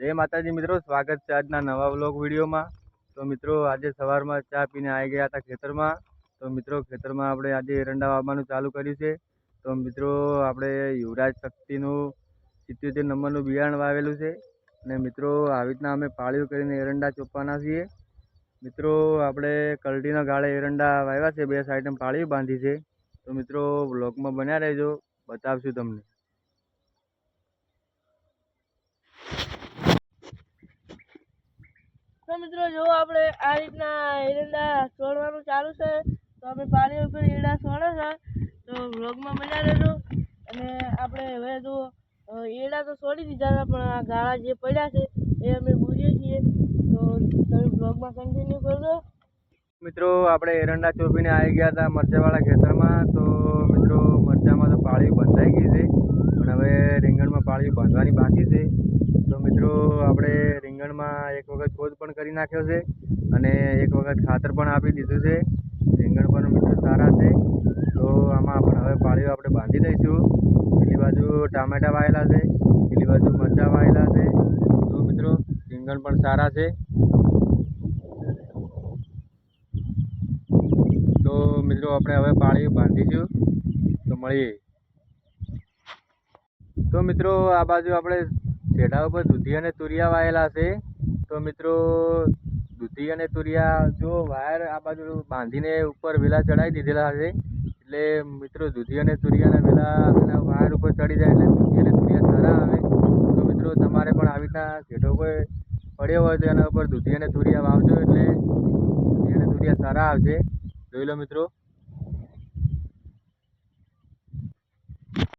જય માતાજી મિત્રો, સ્વાગત છે આજના નવા વ્લોગ વિડીયોમાં. તો મિત્રો, આજે સવારમાં ચા પીને આવી ગયા હતા ખેતરમાં. તો મિત્રો, ખેતરમાં આપણે આજે એરંડા વાવવાનું ચાલુ કર્યું છે. તો મિત્રો, આપણે યુવરાજ શક્તિનું સિત્યોતેર નંબરનું બિયારણ વાવેલું છે. અને મિત્રો, આવી રીતના અમે પાળીઓ કરીને એરંડા ચોપવાના છીએ. મિત્રો, આપણે કલટીના ગાળે એરંડા વાવ્યા છે, બે સાઈડમાં પાળી બાંધી છે. તો મિત્રો, વ્લોગમાં બન્યા રહેજો. બતાવશું તમને. તો મિત્રો, જો આપણે આ રીતના એરંડા છોડવાનું ચાલુ છે, તો અમે પાણી ઉપર એરંડા છોડે છે, તો વ્લોગમાં મજા રહેજો અને આપણે હવે જો એરંડા તો છોડી દીધા હતા, પણ આ ગાળા જે પડ્યા છે, એ અમે ભૂલીએ છીએ. તો તમે વ્લોગમાં કન્ટિન્યુ કરજો. મિત્રો, આપણે એરંડા ચોપીને આવી ગયા હતા મરચાવાળા ખેતરમાં. તો મિત્રો, મરચામાં તો પાળી બંધાઈ ગઈ છે, પણ હવે રીંગણમાં પાળી બાંધવાની બાકી છે. તો મિત્રો, આપણે રીંગણમાં એક વખત ખોદ પણ કરી નાખ્યો છે અને એક વખત ખાતર પણ આપી દીધું છે. રીંગણ પણ મિત્રો સારા છે. તો આમાં પણ હવે પાળીઓ આપણે બાંધી દઈશું. પેલી બાજુ ટામેટા વાયેલા છે, પેલી બાજુ મરચાં વાયેલા છે. તો મિત્રો, રીંગણ પણ સારા છે. તો મિત્રો, આપણે હવે પાળી બાંધીશું. તો મળીએ. તો મિત્રો, આ બાજુ આપણે છેડા ઉપર દૂધી અને તુરિયા વાયેલા છે. તો મિત્રો, દૂધી અને તુરિયા જો વાયર આ બાજુ બાંધીને ઉપર વેલા ચડાવી દીધેલા છે, એટલે મિત્રો દૂધી અને તુરિયાના વેલા વાયર ઉપર ચડી જાય એટલે દૂધી અને તુરિયા સારા આવે. તો મિત્રો તમારે પણ આવી રીતના છેડો કોઈ પડ્યો હોય તો એના ઉપર દૂધી અને તુરિયા વાવજો એટલે દૂધી અને તુરિયા સારા આવશે. જોઈ લો મિત્રો.